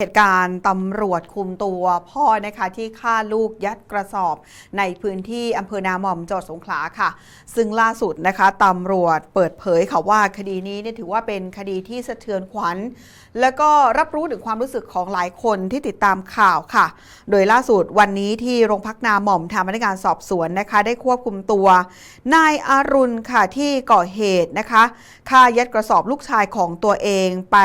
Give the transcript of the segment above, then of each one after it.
เหตุการณ์ตำรวจคุมตัวพ่อนะคะที่ฆ่าลูกยัดกระสอบในพื้นที่อำเภอนาหม่อมจังหวัดสงขลาค่ะ ซึ่งล่าสุดนะคะตำรวจเปิดเผยค่ะว่าคดีนี้เนี่ยถือว่าเป็นคดีที่สะเทือนขวัญ แล้วก็รับรู้ถึงความรู้สึกของหลายคนที่ติดตามข่าวค่ะ โดยล่าสุดวันนี้ที่โรงพักนาหม่อมทางพนักงานสอบสวนนะคะ ได้ควบคุมตัวนายอารุณค่ะที่ก่อเหตุนะคะฆ่ายัดกระสอบลูกชายของตัวเองไป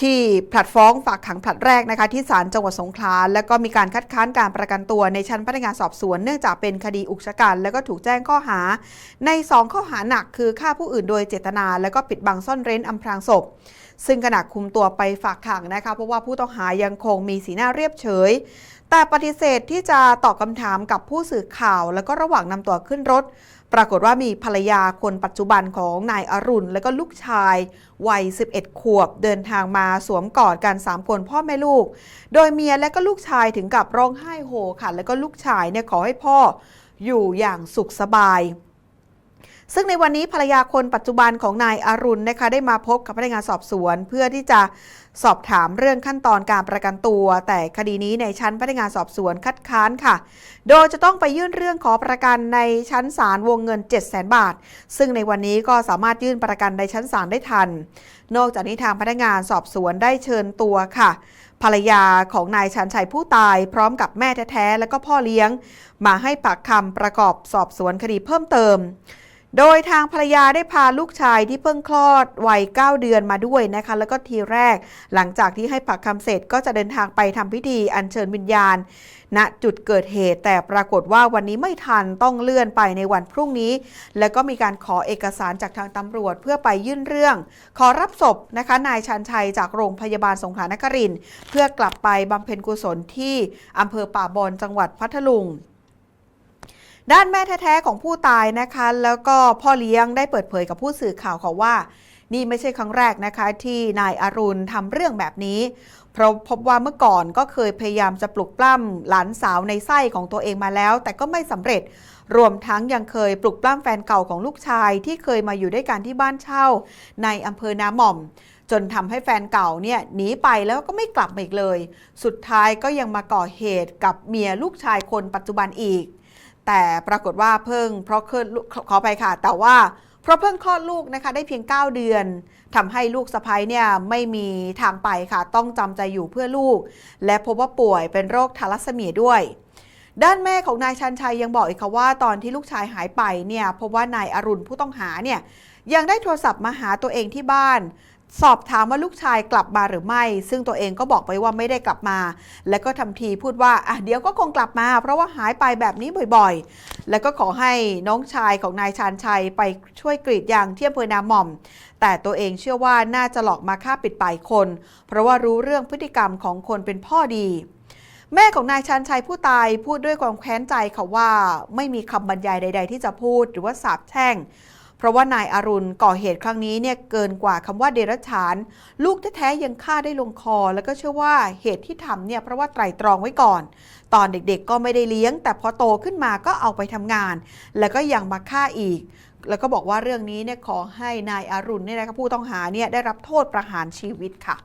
ที่ผลัดฟ้องฝากขังผลัดแรกนะคะที่ศาลจังหวัดสงขลาแล้วก็มีการคัดค้านการประกันตัวในชั้นพนักงานสอบสวน เนื่องจากเป็นคดีอุกชะกันแล้วก็ถูกแจ้งข้อหา ใน 2 ข้อหาหนักคือฆ่าผู้อื่นโดยเจตนา แล้วก็ปิดบังซ่อนเร้นอำพรางศพ ซึ่งขณะคุมตัวไปฝากขังนะคะเพราะว่าผู้ต้องหายังคงมีสีหน้าเรียบเฉย แต่ปฏิเสธที่จะตอบคำถามกับผู้สื่อข่าว แล้วก็ระหว่างนำตัวขึ้นรถ ปรากฏว่ามีภรรยาคนปัจจุบันของนายอรุณ และก็ลูกชาย วัย 11 ขวบ เดินทางมาสวมกอดกัน 3 คนพ่อแม่ลูก โดยเมียและก็ลูกชายถึงกับร้องไห้โฮค่ะ แล้วก็ลูกชายเนี่ยขอให้พ่ออยู่อย่างสุขสบาย ซึ่งในวันนี้ภรรยาคนปัจจุบันของนายอารุณนะคะได้มาพบกับพนักงานสอบสวน เพื่อที่จะสอบถามเรื่องขั้นตอนการประกันตัว แต่คดีนี้ในชั้นพนักงานสอบสวนคัดค้านค่ะ โดยจะต้องไปยื่นเรื่องขอประกันในชั้นศาลวงเงิน 7 0 0 0 0 0 บาท ซึ่งในวันนี้ก็สามารถยื่นประกันในชั้นศาลได้ทัน นอกจากนี้ทางพนักงานสอบสวนได้เชิญตัวค่ะ ภรรยาของนายชันชัยผู้ตายพร้อมกับแม่แท้ๆและก็พ่อเลี้ยง มาให้ปากคำประกอบสอบสวนคดีเพิ่มเติม โดยทางภรรยาได้พาลูกชายที่เพิ่งคลอดวัย 9 เดือนมาด้วยนะคะ แล้วก็ทีแรกหลังจากที่ให้ปากคำเสร็จก็จะเดินทางไปทำพิธีอัญเชิญวิญญาณณจุดเกิดเหตุ แต่ปรากฏว่าวันนี้ไม่ทันต้องเลื่อนไปในวันพรุ่งนี้ แล้วก็มีการขอเอกสารจากทางตำรวจเพื่อไปยื่นเรื่อง ขอรับศพนะคะนายชันชัยจากโรงพยาบาลสงขลานครินเพื่อกลับไปบำเพ็ญกุศลที่อำเภอป่าบอนจังหวัดพัทลุง ด้านแม่แท้ๆของผู้ตายนะคะ แล้วก็พ่อเลี้ยงได้เปิดเผยกับผู้สื่อข่าวเขาว่า นี่ไม่ใช่ครั้งแรกนะคะที่นายอรุณทำเรื่องแบบนี้ เพราะพบว่าเมื่อก่อนก็เคยพยายามจะปลุกปล้ำหลานสาวในไส้ของตัวเองมาแล้ว แต่ก็ไม่สำเร็จ รวมทั้งยังเคยปลุกปล้ำแฟนเก่าของลูกชาย ที่เคยมาอยู่ด้วยกันที่บ้านเช่า ในอำเภอนาหม่อมจนทำให้แฟนเก่าเนี่ยหนีไปแล้วก็ไม่กลับมาอีกเลย สุดท้ายก็ยังมาก่อเหตุกับเมียลูกชายคนปัจจุบันอีก แต่ปรากฏว่าเพิ่งเพราะเคลื่อนลูกขอไปค่ะ แต่ว่าเพราะเพิ่งคลอดลูกนะคะได้เพียง 9 เดือนทำให้ลูกสะพ้ยเนี่ยไม่มีทางไปค่ะ ต้องจำใจอยู่เพื่อลูก และพบว่าป่วยเป็นโรคทาลัสเมียด้วย ด้านแม่ของนายชันชัยยังบอกอีกค่ะว่าตอนที่ลูกชายหายไปเนี่ยพบว่านายอรุณผู้ต้องหาเนี่ยยังได้โทรศัพท์มาหาตัวเองที่บ้าน สอบถามว่าลูกชายกลับมาหรือไม่ ซึ่งตัวเองก็บอกไปว่าไม่ได้กลับมา และก็ทำทีพูดว่าอะเดี๋ยวก็คงกลับมา เพราะว่าหายไปแบบนี้บ่อยๆ แล้วก็ขอให้น้องชายของนายชานชัยไปช่วยกรีดยางที่อำเภอนาหม่อม แต่ตัวเองเชื่อว่าน่าจะหลอกมาฆ่าปิดปากคน เพราะว่ารู้เรื่องพฤติกรรมของคนเป็นพ่อดีแม่ของนายชันชัยผู้ตายพูดด้วยความแค้นใจค่ะว่าไม่มีคำบรรยายใด ๆ ที่จะพูดหรือว่าสาบแช่ง เพราะว่านายอารุณก่อเหตุครั้งนี้เนี่ยเกินกว่าคำว่าเดรัจฉาน ลูกแท้ๆยังฆ่าได้ลงคอ แล้วก็เชื่อว่าเหตุที่ทำเนี่ยเพราะว่าไตรตรองไว้ก่อน ตอนเด็กๆก็ไม่ได้เลี้ยง แต่พอโตขึ้นมาก็เอาไปทำงาน แล้วก็ยังมาฆ่าอีก แล้วก็บอกว่าเรื่องนี้เนี่ยขอให้นายอารุณเนี่ยนะคะผู้ต้องหาเนี่ยได้รับโทษประหารชีวิตค่ะ